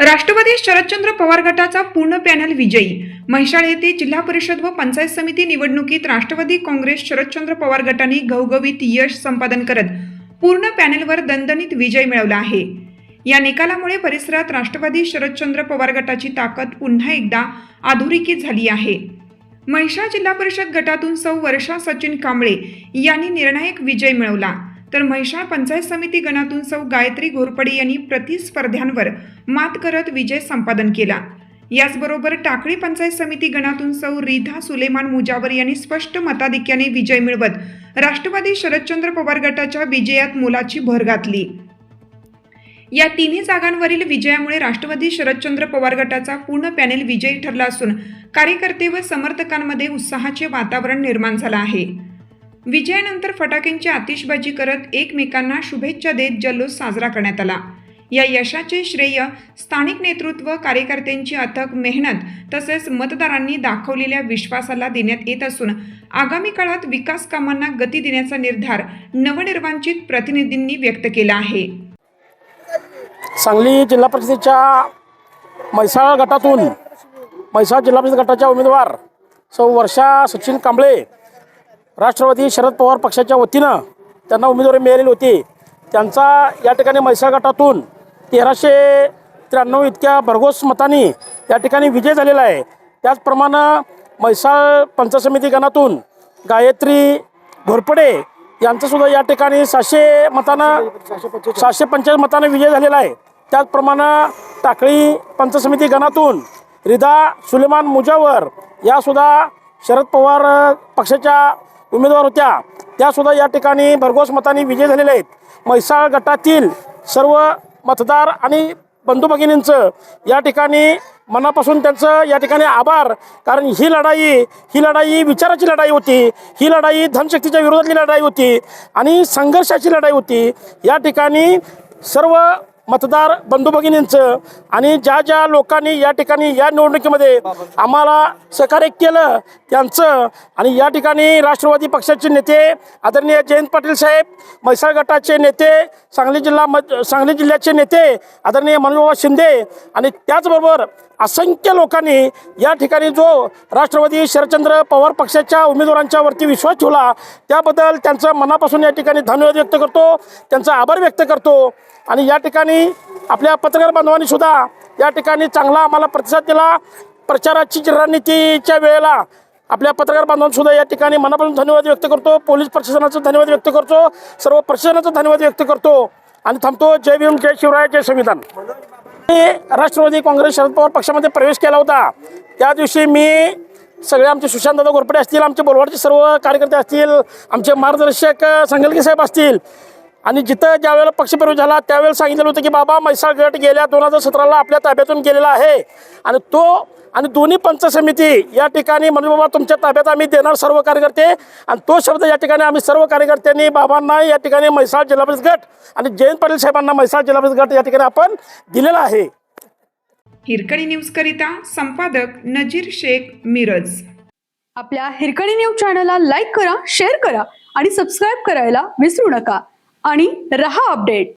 राष्ट्रवादी शरदचंद्र पवार गटाचा पूर्ण पॅनल विजयी. म्हैसाळ येथे जिल्हा परिषद व पंचायत समिती निवडणुकीत राष्ट्रवादी काँग्रेस शरदचंद्र पवार गटाने घवघवीत यश संपादन करत पूर्ण पॅनलवर दणदणीत विजय मिळवला आहे. या निकालामुळे परिसरात राष्ट्रवादी शरदचंद्र पवार गटाची ताकद पुन्हा एकदा अधोरेखित झाली आहे. महिषा जिल्हा परिषद गटातून सौ वर्षा सचिन कांबळे यांनी निर्णायक विजय मिळवला. तर म्हैसाळ पंचायत समिती गणातून सौ गायत्री घोरपडे यांनी प्रतिस्पर्ध्यांवर मात करत विजय संपादन केला. याचबरोबर टाकळी पंचायत समिती गणातून सौ रिधा सुलेमान मुजावर यांनी स्पष्ट मताधिक्याने विजय मिळवत राष्ट्रवादी शरदचंद्र पवार गटाच्या विजयात मोलाची भर घातली. या तिन्ही जागांवरील विजयामुळे राष्ट्रवादी शरदचंद्र पवार गटाचा पूर्ण पॅनेल विजयी ठरला असून कार्यकर्ते व समर्थकांमध्ये उत्साहाचे वातावरण निर्माण झालं आहे. विजयानंतर फटाक्यांची आतिषबाजी करत एकमेकांना शुभेच्छा देत जल्लोष साजरा करण्यात आला. या यशाचे श्रेय स्थानिक नेतृत्व कार्यकर्त्यांची अथक मेहनत तसेच मतदारांनी दाखवलेल्या विश्वासाला देण्यात येत असून आगामी काळात विकास कामांना गती देण्याचा निर्धार नवनिर्वाचित प्रतिनिधींनी व्यक्त केला आहे. सांगली जिल्हा परिषदेच्या म्हैसाळ गटातून म्हैसाळ जिल्हा परिषद गटाच्या उमेदवार सौ वर्षा सचिन कांबळे राष्ट्रवादी शरद पवार पक्षाच्या वतीनं त्यांना उमेदवारी मिळालेली होती. त्यांचा या ठिकाणी म्हैसाळ गटातून तेराशे त्र्याण्णव इतक्या भरघोस मतांनी या ठिकाणी विजय झालेला आहे. त्याचप्रमाणे म्हैसाळ पंचायत समिती गणातून गायत्री घोरपडे यांचंसुद्धा या ठिकाणी सहाशे मतानं सहाशे पंचेचाळीस मतानं विजय झालेला आहे. त्याचप्रमाणे टाकळी पंचायत समिती गणातून रिदा सुलेमान मुजावर यासुद्धा शरद पवार पक्षाच्या उमेदवार होत्या. त्यासुद्धा या ठिकाणी भरघोस मतांनी विजय झालेले आहेत. म्हैसाळ गटातील सर्व मतदार आणि बंधू भगिनींचं या ठिकाणी मनापासून त्यांचं या ठिकाणी आभार. कारण ही लढाई ही लढाई विचाराची लढाई होती. ही लढाई धनशक्तीच्या विरोधातली लढाई होती. आणि संघर्षाची लढाई होती. या ठिकाणी सर्व मतदार बंधू भगिनींचं आणि ज्या ज्या लोकांनी या ठिकाणी या निवडणुकीमध्ये आम्हाला सहकार्य केलं त्यांचं आणि या ठिकाणी राष्ट्रवादी पक्षाचे नेते आदरणीय जयंत पाटील साहेब म्हैसाळ गटाचे नेते सांगली जिल्हा मध सांगली जिल्ह्याचे नेते आदरणीय मनोबाबा शिंदे आणि त्याचबरोबर असंख्य लोकांनी या ठिकाणी जो राष्ट्रवादी शरदचंद्र पवार पक्षाच्या उमेदवारांच्या वरती विश्वास ठेवला त्याबद्दल त्यांचं मनापासून या ठिकाणी धन्यवाद व्यक्त करतो त्यांचा आभार व्यक्त करतो आणि या ठिकाणी आपल्या पत्रकार बांधवांनी सुद्धा या ठिकाणी चांगला आम्हाला प्रतिसाद दिला. प्रचाराची रणनीतीच्या वेळेला आपल्या पत्रकार बांधवांसुद्धा या ठिकाणी मनापासून धन्यवाद व्यक्त करतो. पोलीस प्रशासनाचा धन्यवाद व्यक्त करतो. सर्व प्रशासनाचा धन्यवाद व्यक्त करतो. आणि थांबतो. जय भीम जय शिवराय जय संविधान. मी राष्ट्रवादी काँग्रेस शरद पवार पक्षामध्ये प्रवेश केला होता. त्या दिवशी मी सगळे आमचे सुशांतदादा घोरपडे असतील आमचे बोलवाडचे सर्व कार्यकर्ते असतील आमचे मार्गदर्शक अ, साहेब असतील आणि जिथं ज्या वेळेला पक्षप्रवेश झाला त्यावेळेला सांगितलं होतं की बाबा म्हैसाळ गट गेल्या दोन हजार सतराला आपल्या ताब्यातून गेलेला आहे. आणि तो आणि दोन्ही पंचायत समिती या ठिकाणी म्हणजे बाबा तुमच्या ताब्यात आम्ही देणार सर्व कार्यकर्ते. आणि तो शब्द या ठिकाणी आम्ही सर्व कार्यकर्त्यांनी बाबांना या ठिकाणी म्हैसाळ जिल्हा परिषद गट आणि जयंत पाटील साहेबांना म्हैसाळ जिल्हा परिषद गट या ठिकाणी आपण दिलेला आहे. हिरकणी न्यूज करिता संपादक नजीर शेख मिरज. आपल्या हिरकणी न्यूज चॅनलला लाईक करा शेअर करा आणि सबस्क्राईब करायला विसरू नका. आणि रहा अपडेट.